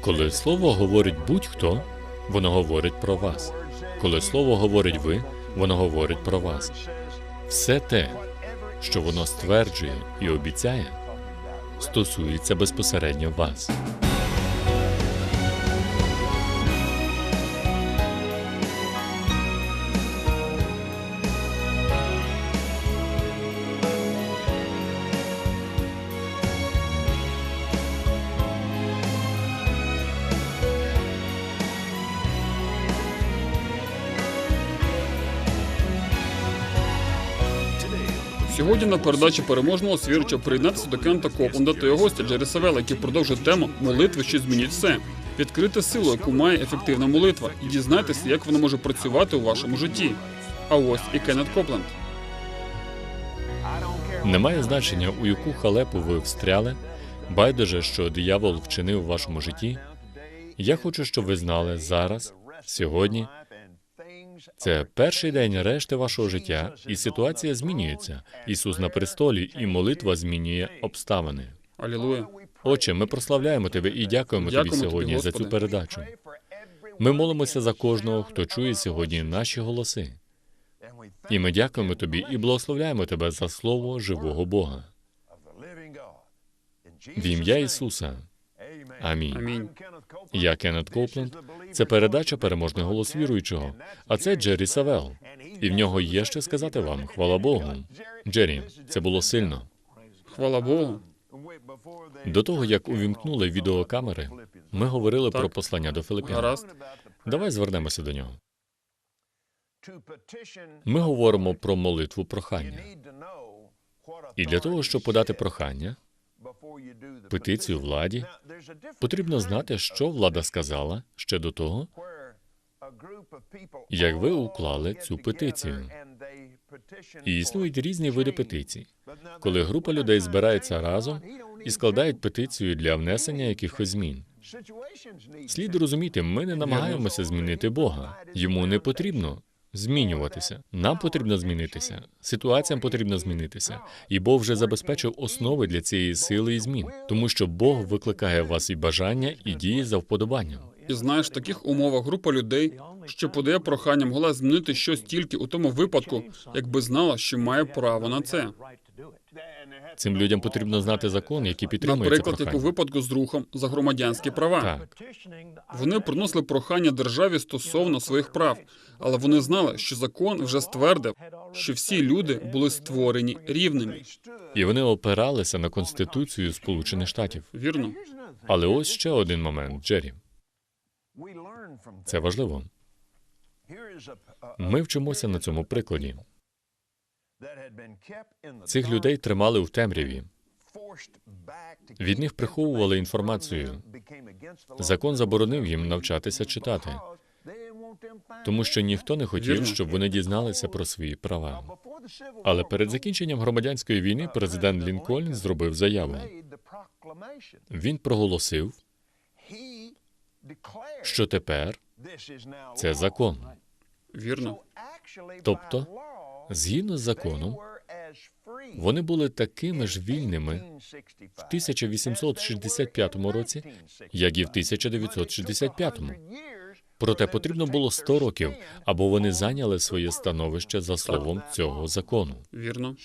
Коли слово говорить будь-хто, воно говорить про вас. Коли слово говорить ви, воно говорить про вас. Все те, що воно стверджує і обіцяє, стосується безпосередньо вас. Сьогодні на передачі переможного свірча приєднатися до Кента Копленда та його гостя Джері Савела, який продовжує тему молитви, що змінюють все. Відкрити силу, яку має ефективна молитва, і дізнайтеся, як вона може працювати у вашому житті. А ось і Кеннет Копленд. Немає значення, у яку халепу ви встряли, байдуже, що диявол вчинив у вашому житті. Я хочу, щоб ви знали зараз, сьогодні. Це перший день решти вашого життя, і ситуація змінюється. Ісус на престолі, і молитва змінює обставини. Алілуя. Отче, ми прославляємо тебе і дякуємо тобі Дякуємо тобі, сьогодні за цю передачу. Ми молимося за кожного, хто чує сьогодні наші голоси. І ми дякуємо тобі і благословляємо тебе за слово живого Бога. В ім'я Ісуса. Амінь. Амінь. Я Кеннет Копленд. Це передача переможний голос віруючого. А це Джері Савел. І в нього є ще сказати вам. Хвала Богу. Джері, це було сильно. Хвала Богу. До того як увімкнули відеокамери, ми говорили Так. про послання до Филиппян. Гаразд. Давай звернемося до нього. Ми говоримо про молитву прохання. І для того, щоб подати прохання, петицію владі, потрібно знати, що влада сказала ще до того, як ви уклали цю петицію. і існують різні види петицій. Коли група людей збирається разом і складають петицію для внесення якихось змін. Слід розуміти, ми не намагаємося змінити Бога. Йому не потрібно змінюватися. Нам потрібно змінитися. Ситуаціям потрібно змінитися. І Бог вже забезпечив основи для цієї сили і змін, тому що Бог викликає вас і бажання, і дії за вподобанням. І знаєш, в таких умовах група людей, що подає прохання, могла змінити щось тільки у тому випадку, якби знала, що має право на це. Цим людям потрібно знати закон, який підтримує це Наприклад, як у випадку з рухом за громадянські права. Так, Вони приносили прохання державі стосовно своїх прав, але вони знали, що закон вже ствердив, що всі люди були створені рівними. і вони опиралися на конституцію Сполучених Штатів. Вірно? Але ось ще один момент, Джері. Це важливо. Ми вчимося на цьому прикладі. Цих людей тримали в темряві. Від них приховували інформацію. Закон заборонив їм навчатися читати, тому що ніхто не хотів, щоб вони дізналися про свої права. Але перед закінченням громадянської війни президент Лінкольн зробив заяву. Він проголосив, що тепер це закон. Вірно. Тобто, згідно з законом, вони були такими ж вільними в 1865 році, як і в 1965. Проте потрібно було 100 років, або вони зайняли своє становище за словом цього закону. Вірно.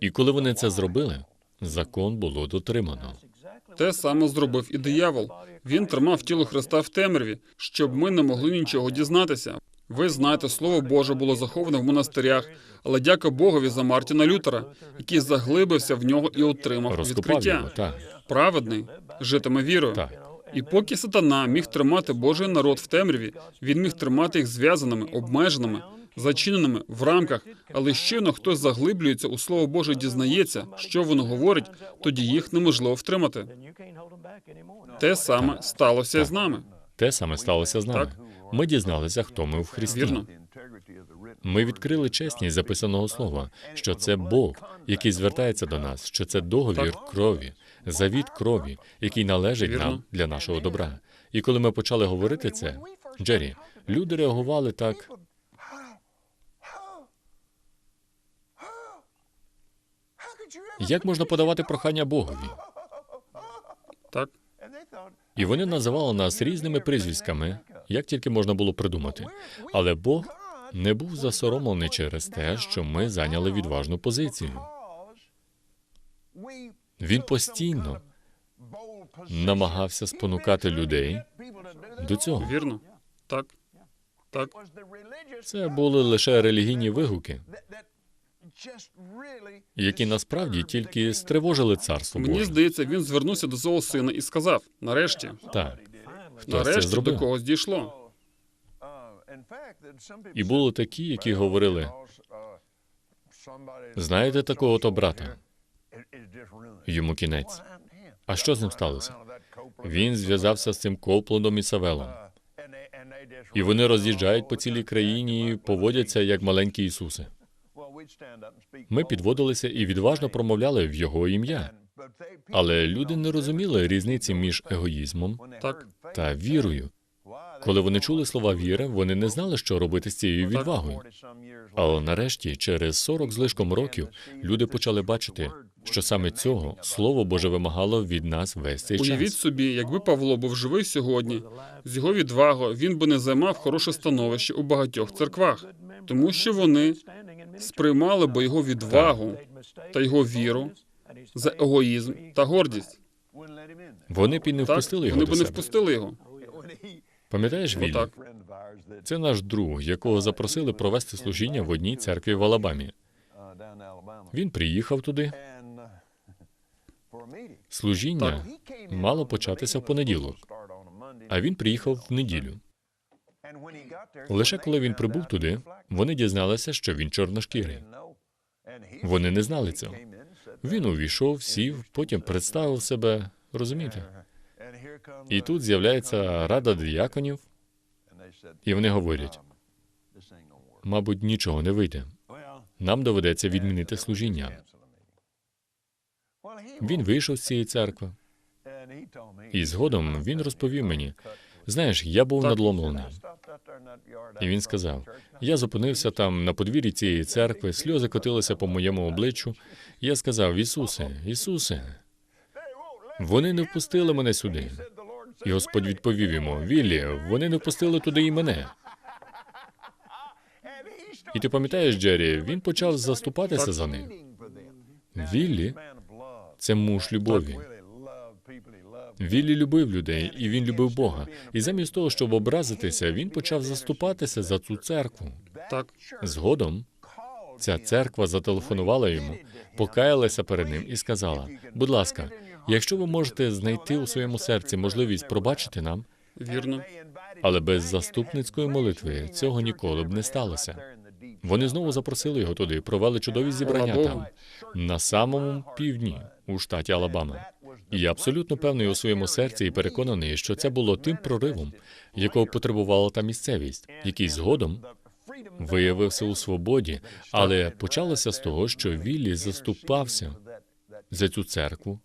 І коли вони це зробили, закон було дотримано. Те саме зробив і диявол. Він тримав тіло Христа в темряві, щоб ми не могли нічого дізнатися. Ви знаєте, слово Боже було заховане в монастирях, але дяка Богові за Мартіна Лютера, який заглибився в нього і отримав Розкопав відкриття. його, так. Праведний житиме вірою. Так. І поки сатана міг тримати Божий народ в темряві, він міг тримати їх зв'язаними, обмеженими, зачиненими в рамках. Але щойно хтось заглиблюється у слово Боже, дізнається, що воно говорить, тоді їх неможливо втримати. Те саме сталося з нами. Те саме сталося з нами. Ми дізналися, хто ми в Христі. Вірно. Ми відкрили чесність записаного слова, що це Бог, який звертається до нас, що це договір крові, завіт крові, який належить Вірно. нам для нашого добра. І коли ми почали говорити це, Джері, люди реагували так. Як можна подавати прохання Богові? Так І вони називали нас різними прізвиськами, як тільки можна було придумати. Але Бог не був засоромлений через те, що ми зайняли відважну позицію. Він постійно намагався спонукати людей до цього. Вірно? Так. Так. Це були лише релігійні вигуки, які насправді тільки стривожили царство Мені здається, він звернувся до свого сина і сказав: нарешті, Так, це нарешті до зробив. когось дійшло. І були такі, які говорили: знаєте такого то брата, йому кінець. А що з ним сталося? Він зв'язався з цим Коплендом і Савелом. І вони роз'їжджають по цілій країні і поводяться як маленькі Ісуси. Ми підводилися і відважно промовляли в його ім'я. Але люди не розуміли різниці між егоїзмом Так. та вірою. Коли вони чули слова віри, вони не знали, що робити з цією відвагою. Але нарешті, через 40 злишком років, люди почали бачити, що саме цього Слово Боже вимагало від нас весь цей Уявіть собі, якби Павло був живий сьогодні, з його відвагою він би не займав хороше становище у багатьох церквах, тому що вони сприймали би його відвагу та його віру за егоїзм та гордість. Вони б і не впустили його вони б не впустили його. Пам'ятаєш, Віллі? Отак. Це наш друг, якого запросили провести служіння в одній церкві в Алабамі. Він приїхав туди. Служіння мало початися в понеділок, а він приїхав в неділю. Лише коли він прибув туди, вони дізналися, що він чорношкірий. Вони не знали цього. Він увійшов, сів, потім представив себе. Розумієте? І тут з'являється рада дияконів, і вони говорять: мабуть, нічого не вийде. Нам доведеться відмінити служіння. Він вийшов з цієї церкви, і згодом він розповів мені: знаєш, я був надломлений. І він сказав: я зупинився там на подвір'ї цієї церкви, сльози котилися по моєму обличчю. Я сказав: Ісусе, Ісусе, вони не впустили мене сюди. І Господь відповів йому: Віллі, вони не впустили туди і мене. І ти пам'ятаєш, Джері, він почав заступатися за них. Віллі це муж любові. Віллі любив людей, і він любив Бога. І замість того, щоб образитися, він почав заступатися за цю церкву. Так. Згодом ця церква зателефонувала йому, покаялася перед ним і сказала: будь ласка, якщо ви можете знайти у своєму серці можливість пробачити нам, Вірно. але без заступницької молитви цього ніколи б не сталося. Вони знову запросили його туди, провели чудові зібрання там, на самому півдні у штаті Алабама. Я абсолютно певний у своєму серці і переконаний, що це було тим проривом, якого потребувала та місцевість, який згодом виявився у свободі, але почалося з того, що Віллі заступався за цю церкву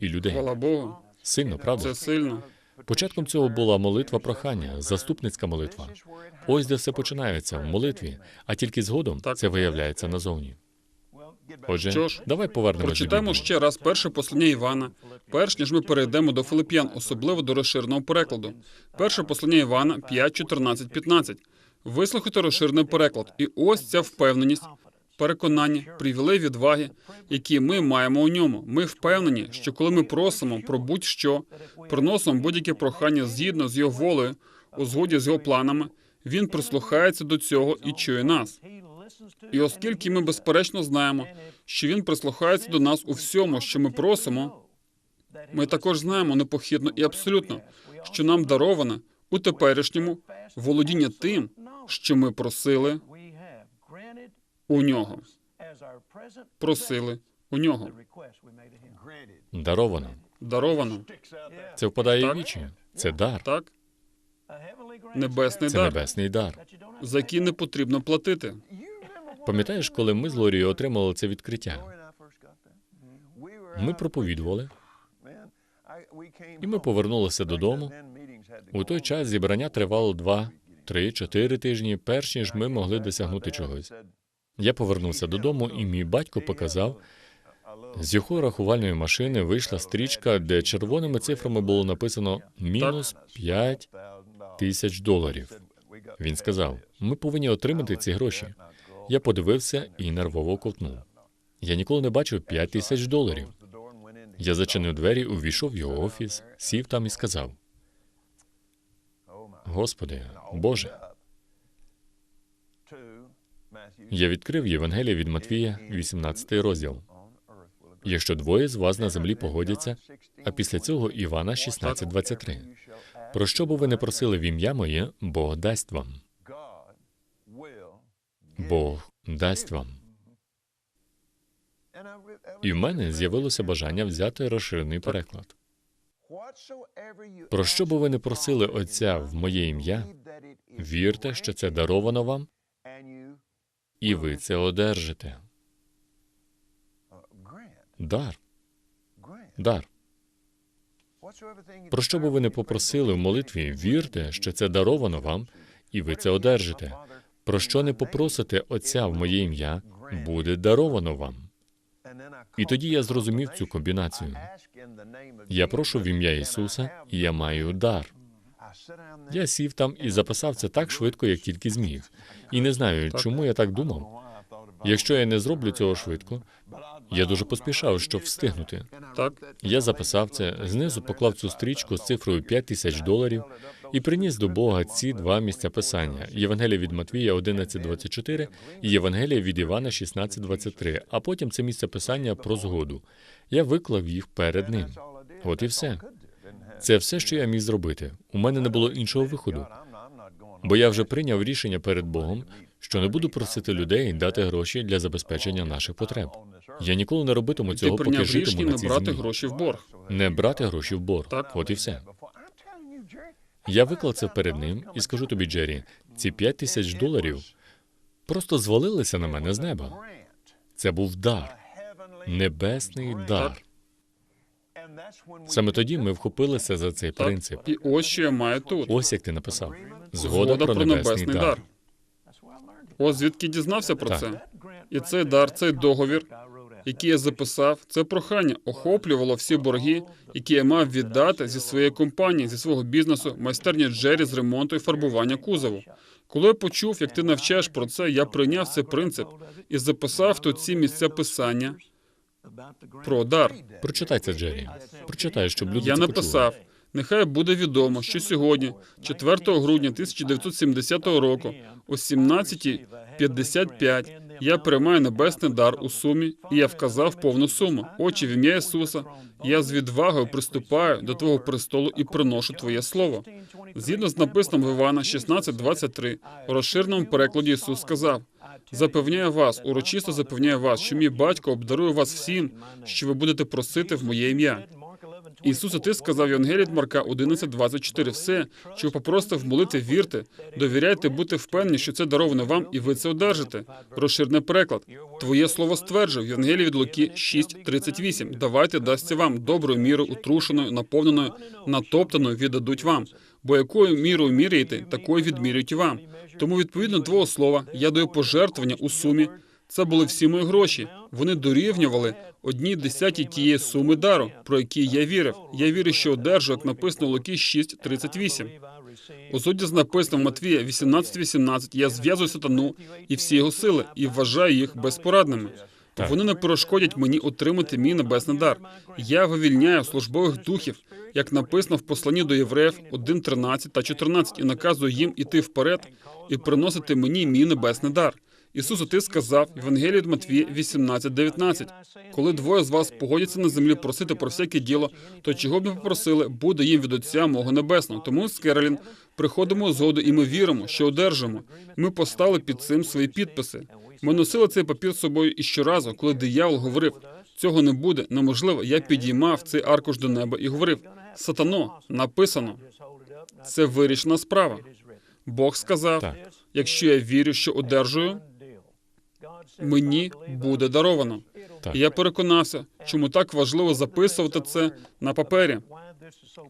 і людей. Хвала Богу. Сильно, правда? Це сильно. Початком цього була молитва прохання, заступницька молитва. Ось де все починається в молитві, а тільки згодом це виявляється назовні. Отже, Що ж, давай повернемось до Прочитаємо ще раз перше послання Івана, перш ніж ми перейдемо до Филип'ян, особливо до розширеного перекладу. Перше послання Івана 5, 14, 15. Вислухайте розширений переклад. І ось ця впевненість, переконання, привілей відваги, які ми маємо у ньому. Ми впевнені, що коли ми просимо про будь-що, приносимо будь-яке прохання згідно з його волею, у згоді з його планами, він прислухається до цього і чує нас. І оскільки ми безперечно знаємо, що він прислухається до нас у всьому, що ми просимо, ми також знаємо непохідно і абсолютно, що нам дароване у теперішньому володіння тим, що ми просили у нього. Просили у нього. Даровано. Даровано. Це впадає Так. в вічі. Це дар. Так? Небесний Це дар, небесний дар. за який не потрібно платити. Пам'ятаєш, коли ми з Лорією отримали це відкриття? Ми проповідували, і ми повернулися додому. У той час зібрання тривало два, три, чотири тижні, перш ніж ми могли досягнути чогось. Я повернувся додому, і мій батько показав З його рахувальної машини вийшла стрічка, де червоними цифрами було написано мінус 5 тисяч доларів. Він сказав: ми повинні отримати ці гроші. Я подивився і нервово ковтнув. Я ніколи не бачив 5 тисяч доларів. Я зачинив двері, увійшов в його офіс, сів там і сказав: Господи, Боже, я відкрив Євангеліє від Матвія, 18 розділ. Якщо двоє з вас на землі погодяться, а після цього Івана 16.23. Про що би ви не просили в ім'я моє, Бог дасть вам. Бог дасть вам. І в мене з'явилося бажання взяти розширений переклад. Про що би ви не просили Отця в моє ім'я, вірте, що це даровано вам, і ви це одержите. Дар, дар. Про що би ви не попросили в молитві, вірте, що це даровано вам, і ви це одержите. Про що не попросите Отця в моє ім'я, буде даровано вам. І тоді я зрозумів цю комбінацію. Я прошу в ім'я Ісуса, і я маю дар. Я сів там і записав це так швидко, як тільки зміг. І не знаю, чому я так думав. Якщо я не зроблю цього швидко, я дуже поспішав, щоб встигнути. Так, Я записав це, знизу поклав цю стрічку з цифрою 5 тисяч доларів і приніс до Бога ці два місця писання: Євангелія від Матвія 11.24 і Євангелія від Івана 16.23, а потім це місце писання про згоду. Я виклав їх перед ним. От і все. Це все, що я міг зробити. У мене не було іншого виходу. Бо я вже прийняв рішення перед Богом, що не буду просити людей дати гроші для забезпечення наших потреб. Я ніколи не робитиму цього, поки житиму на не цій брати землі. гроші в борг. Не брати гроші в борг. Так. От і все. Я виклав це перед ним і скажу тобі, Джері, ці п'ять тисяч доларів просто звалилися на мене з неба. Це був дар, небесний дар. Саме тоді ми вхопилися за цей принцип. І ось що я маю тут. Ось як ти написав. Згода про небесний дар. Ось звідки дізнався про Так. це. І цей дар, цей договір, який я записав, це прохання охоплювало всі борги, які я мав віддати зі своєї компанії, зі свого бізнесу, майстерні Джері з ремонту і фарбування кузову. Коли я почув, як ти навчаєш про це, я прийняв цей принцип і записав тут ці місця писання про дар. Прочитай це, Джері. Прочитай, щоб люди Я це написав: нехай буде відомо, що сьогодні, 4 грудня 1970 року, о 17.55, я приймаю небесний дар у сумі, і я вказав повну суму. Отче, в ім'я Ісуса, я з відвагою приступаю до Твого престолу і приношу Твоє Слово. Згідно з написаним в Івана 16.23, у розширеному перекладі Ісус сказав: Запевняю вас, урочисто запевняю вас, що мій батько обдарує вас всім, що ви будете просити в моє ім'я. Ісусе, ти сказав Євангелії від Марка 11.24, все, що ви попросите в вірте, довіряйте, будьте впевнені, що це даровано вам, і ви це одержите. Розширений переклад. Твоє слово стверджує в Євангелії від Луки 6.38. Давайте дасться вам доброю мірою, утрушеною, наповненою, натоптаною віддадуть вам. Бо якою мірою міряєте, такою відмірюють і вам. Тому, відповідно твого слова, я даю пожертвування у сумі. Це були всі мої гроші. Вони дорівнювали одній десятій тієї суми дару, про який я вірив. Я вірю, що одержу, як написано в Луки 6.38. У суді з написано в Матвія 18.18 я зв'язую сатану і всі його сили і вважаю їх безпорадними. Так. Вони не перешкодять мені отримати мій небесний дар. Я вивільняю службових духів, як написано в посланні до євреїв 1.13 та 14, і наказую їм іти вперед і приносити мені мій небесний дар. Ісусу, ти сказав в Євангелії від Матвія 18.19, коли двоє з вас погодяться на землі просити про всяке діло, то чого б не попросили, буде їм від Отця мого небесного. Тому з Керолін приходимо згоду, і ми віримо, що одержимо. Ми поставили під цим свої підписи. Ми носили цей папір з собою і щоразу, коли диявол говорив, цього не буде, неможливо. Я підіймав цей аркуш до неба і говорив: Сатано, написано. Це вирішена справа. Бог сказав: якщо я вірю, що одержую, мені буде даровано. Так. І я переконався, чому так важливо записувати це на папері.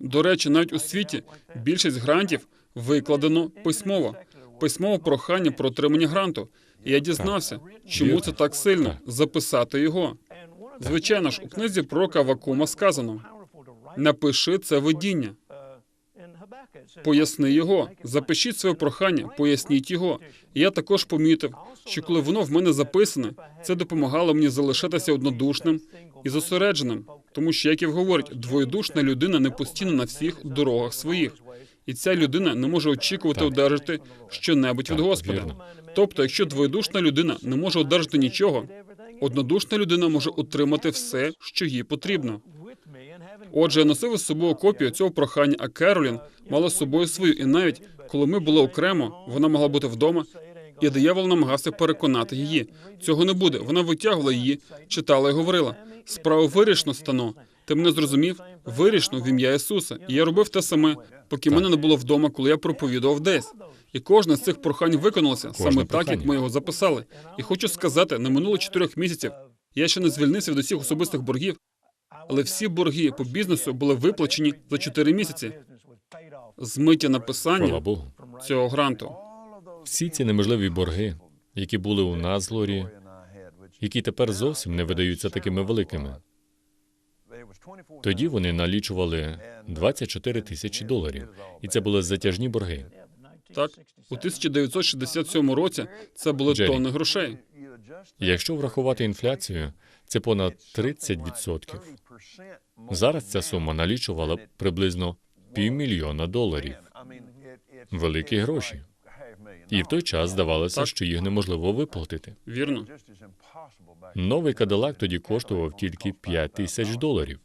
До речі, навіть у світі більшість грантів викладено письмово. Письмово прохання про отримання гранту. І я дізнався, чому це так сильно записати його. Звичайно ж, у книзі пророка Вакума сказано: напиши це видіння, поясни його, запишіть своє прохання, поясніть його. І я також помітив, що коли воно в мене записане, це допомагало мені залишатися однодушним і зосередженим, тому що, як і говорить, двоєдушна людина не постійно на всіх дорогах своїх. І ця людина не може очікувати одержати щонебудь від Господа. Тобто, якщо двоєдушна людина не може одержати нічого, однодушна людина може отримати все, що їй потрібно. Отже, я носив із собою копію цього прохання, а Керолін мала з собою свою. І навіть коли ми були окремо, вона могла бути вдома, і диявол намагався переконати її. Цього не буде. Вона витягувала її, читала і говорила: справа вирішено стано. Ти мене зрозумів? Вирішено в ім'я Ісуса. І я робив те саме, поки мене не було вдома, коли я проповідував десь. І кожне з цих прохань виконалося саме так, як ми його записали. І хочу сказати, не минуло чотирьох місяців. Я ще не звільнився від усіх особистих боргів, але всі борги по бізнесу були виплачені за чотири місяці. Змиття Хвала написання Богу. цього гранту. Всі ці неможливі борги, які були у нас з Лорі, які тепер зовсім не видаються такими великими. Тоді вони налічували 24 тисячі доларів, і це були затяжні борги. Так, у 1967 році це були Джері. тонни грошей. Якщо врахувати інфляцію, це понад 30%. Зараз ця сума налічувала приблизно півмільйона доларів. Великі гроші. І в той час здавалося, що їх неможливо виплатити. Вірно, Новий Кадилак тоді коштував тільки 5 тисяч доларів,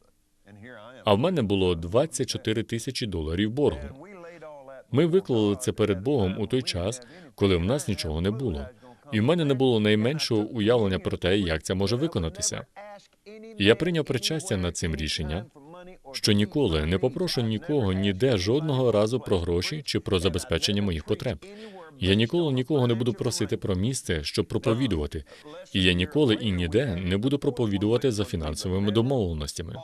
а в мене було 24 тисячі доларів боргу. Ми виклали це перед Богом у той час, коли в нас нічого не було. І в мене не було найменшого уявлення про те, як це може виконатися. Я прийняв причастя над цим рішенням, що ніколи не попрошу нікого ніде жодного разу про гроші чи про забезпечення моїх потреб. Я ніколи нікого не буду просити про місце, щоб проповідувати, і я ніколи і ніде не буду проповідувати за фінансовими домовленостями.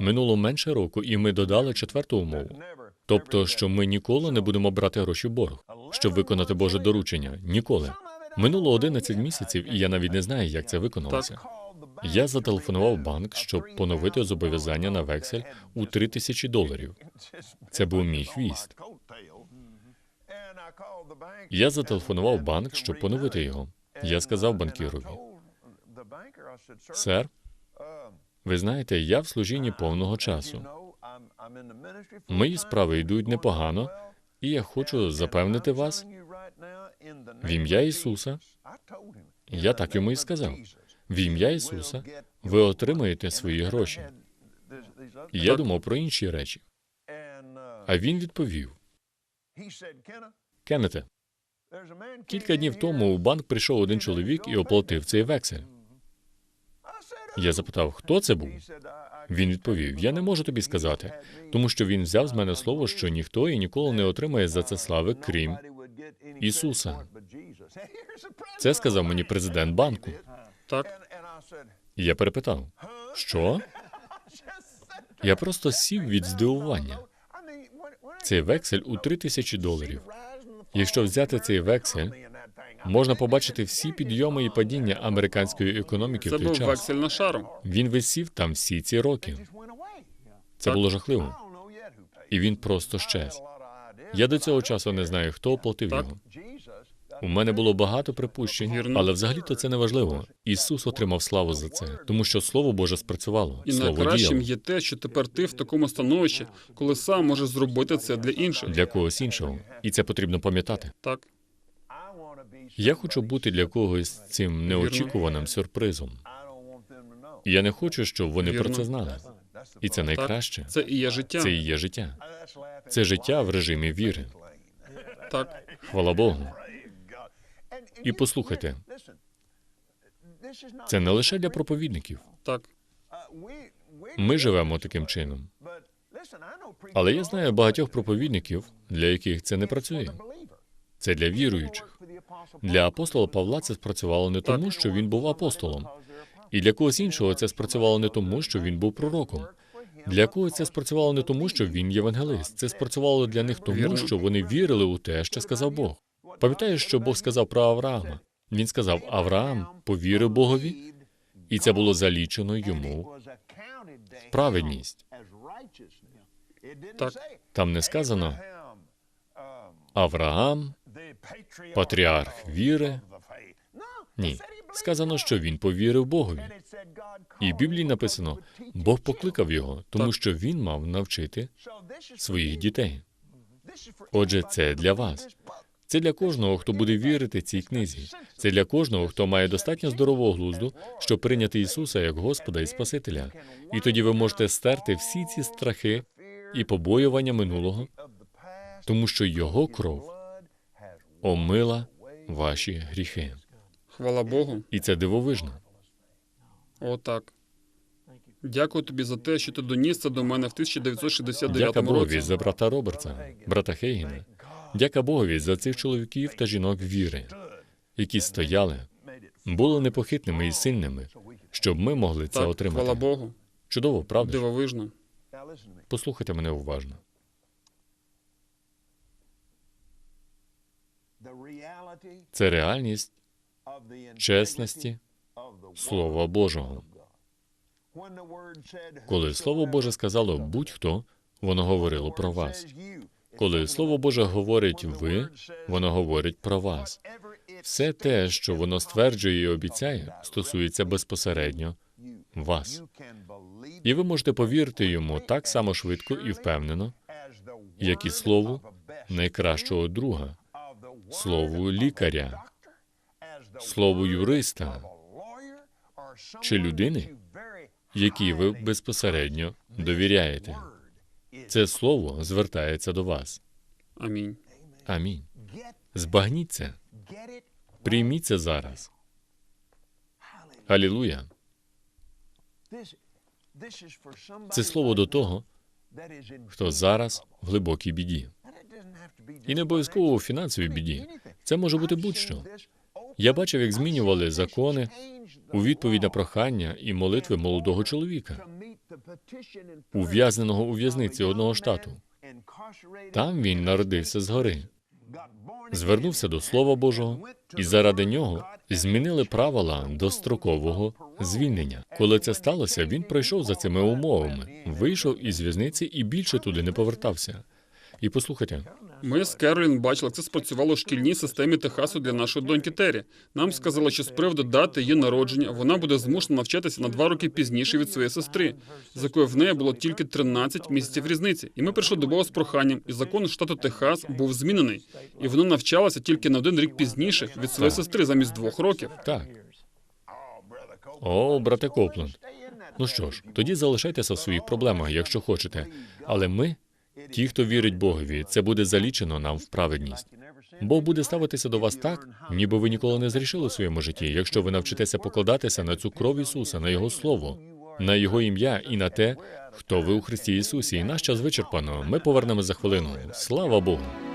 Минуло менше року, і ми додали четверту умову. Тобто, що ми ніколи не будемо брати гроші в борг, щоб виконати Боже доручення. Ніколи. Минуло 11 місяців, і я навіть не знаю, як це виконалося. Я зателефонував банк, щоб поновити зобов'язання на вексель у 3 тисячі доларів. Це був мій хвіст. Я зателефонував банк, щоб поновити його. Я сказав банкірові, сер, ви знаєте, я в служінні повного часу. Мої справи йдуть непогано, і я хочу запевнити вас в ім'я Ісуса. Я так йому і сказав. В ім'я Ісуса ви отримаєте свої гроші. І я думав про інші речі. А він відповів: Кеннете, кілька днів тому у банк прийшов один чоловік і оплатив цей вексель. Я запитав, хто це був. Він відповів: Я не можу тобі сказати, тому що він взяв з мене слово, що ніхто і ніколи не отримає за це слави, крім Ісуса. Це сказав мені президент банку. так, І я перепитав: що? Я просто сів від здивування. Цей вексель у три тисячі доларів. Якщо взяти цей вексель, можна побачити всі підйоми і падіння американської економіки це в той був час. вексель на шару. Він висів там всі ці роки. Це було жахливо. І він просто щез. Я до цього часу не знаю, хто оплатив Так. його. У мене було багато припущень, Вірно. але взагалі-то це не важливо. Ісус отримав славу за це, тому що Слово Боже спрацювало. І Слово найкращим діяло є те, що тепер ти в такому становищі, коли сам можеш зробити це для інших. для когось іншого, і це потрібно пам'ятати. Так, Я хочу бути для когось цим неочікуваним сюрпризом. Я не хочу, щоб вони про це знали. І це найкраще. це і є життя. Це і є життя. Це життя в режимі віри. Так, Хвала Богу. І послухайте, це не лише для проповідників. так, Ми живемо таким чином. Але я знаю багатьох проповідників, для яких це не працює. Це для віруючих. Для апостола Павла це спрацювало не тому, що він був апостолом, і для когось іншого це спрацювало не тому, що він був пророком. Для когось це спрацювало не тому, що він євангелист. Це спрацювало для них тому, що вони вірили у те, що сказав Бог. Пам'ятаєш, що Бог сказав про Авраама? Він сказав: Авраам повірив Богові, І це було залічено йому праведність. Так. Там не сказано Авраам, патріарх віри. Ні, сказано, що він повірив Богові. І в Біблії написано, Бог покликав його, тому що він мав навчити своїх дітей. Отже, це для вас. Це для кожного, хто буде вірити цій книзі. Це для кожного, хто має достатньо здорового глузду, щоб прийняти Ісуса як Господа і Спасителя. І тоді ви можете стерти всі ці страхи і побоювання минулого, тому що Його кров омила ваші гріхи. Хвала Богу. І це дивовижно. Отак. Дякую тобі за те, що ти доніс це до мене в 1969 Дяка Богові за брата Робертса, брата Хейгена. Дяка Богові за цих чоловіків та жінок віри, які стояли, були непохитними і сильними, щоб ми могли це Так, хвала. Богу. Чудово, правда? Дивовижно. Послухайте мене уважно. Це реальність чесності Слова Божого. Коли Слово Боже сказало будь-хто, воно говорило про вас. Коли Слово Боже говорить ви, воно говорить про вас. Все те, що воно стверджує і обіцяє, стосується безпосередньо вас. І ви можете повірити йому так само швидко і впевнено, як і слову найкращого друга, слову лікаря, слову юриста чи людини, якій ви безпосередньо довіряєте. Це слово звертається до вас. Амінь. Амінь. Збагніть це. Прийміть це зараз. Алілуя. Це слово до того, хто зараз в глибокій біді. І не обов'язково у фінансовій біді. Це може бути будь-що. Я бачив, як змінювали закони у відповідь на прохання і молитви молодого чоловіка, ув'язненого у в'язниці одного штату. Там він народився згори, звернувся до Слова Божого, і заради нього змінили правила дострокового звільнення. Коли це сталося, він пройшов за цими умовами, вийшов із в'язниці і більше туди не повертався. І послухайте, Ми з Керолін бачили, як це спрацювало в шкільній системі Техасу для нашої доньки Тері. Нам сказали, що з приводу дати її народження вона буде змушена навчатися на два роки пізніше від своєї сестри, з якою в неї було тільки 13 місяців різниці. І ми прийшли до Бога з проханням, і закон штату Техас був змінений, і вона навчалася тільки на один рік пізніше від своєї сестри замість двох років. так. О, брате Копленд. Ну що ж, тоді залишайтеся в своїх проблемах, якщо хочете. Але ми, ті, хто вірить Богові, це буде залічено нам в праведність. Бог буде ставитися до вас так, ніби ви ніколи не зрішили в своєму житті, якщо ви навчитеся покладатися на цю кров Ісуса, на Його Слово, на Його ім'я і на те, хто ви у Христі Ісусі. І наш час вичерпано. Ми повернемо за хвилину. Слава Богу!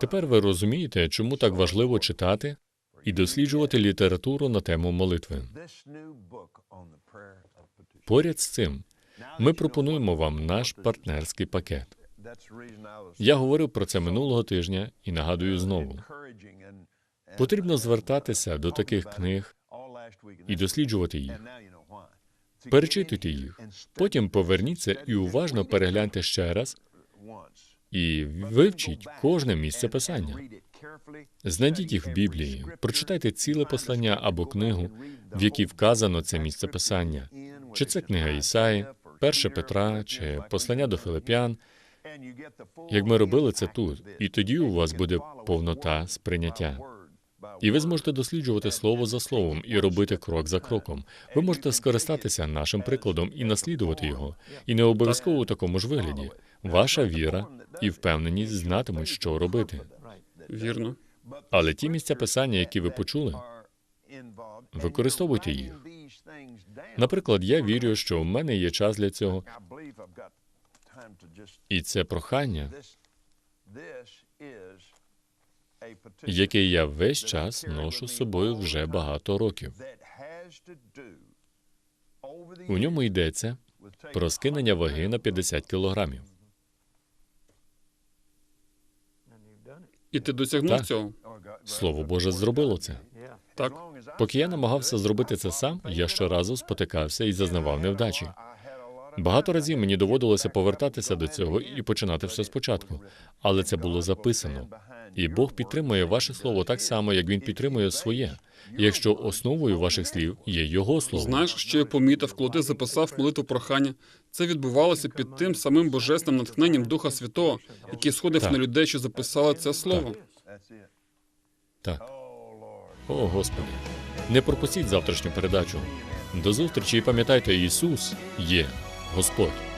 Тепер ви розумієте, чому так важливо читати і досліджувати літературу на тему молитви. Поряд з цим ми пропонуємо вам наш партнерський пакет. Я говорив про це минулого тижня і нагадую знову. Потрібно звертатися до таких книг і досліджувати їх. Перечитуйте їх. Потім поверніться і уважно перегляньте ще раз і вивчіть кожне місце писання. Знайдіть їх в Біблії, прочитайте ціле послання або книгу, в якій вказано це місце писання. Чи це книга Ісаї, 1 Петра, чи послання до Филип'ян, як ми робили це тут, і тоді у вас буде повнота сприйняття. І ви зможете досліджувати слово за словом і робити крок за кроком. Ви можете скористатися нашим прикладом і наслідувати його. І не обов'язково у такому ж вигляді. Ваша віра і впевненість знатимуть, що робити. Вірно. Але ті місця писання, які ви почули, використовуйте їх. Наприклад, я вірю, що в мене є час для цього, і це прохання, яке я весь час ношу з собою вже багато років. У ньому йдеться про скинення ваги на 50 кілограмів. І ти досягнув Так. цього. Слово Боже зробило це. Так. Поки я намагався зробити це сам, я щоразу спотикався і зазнавав невдачі. Багато разів мені доводилося повертатися до цього і починати все спочатку, але це було записано. І Бог підтримує ваше слово так само, як він підтримує своє. Якщо основою ваших слів є його слово. Знаєш, що я помітив, коли ти записав молитву прохання? Це відбувалося під тим самим божественним натхненням Духа Святого, який сходив Так. на людей, що записали це слово. Так. О, Господи, не пропустіть завтрашню передачу. До зустрічі і пам'ятайте, Ісус є Господь.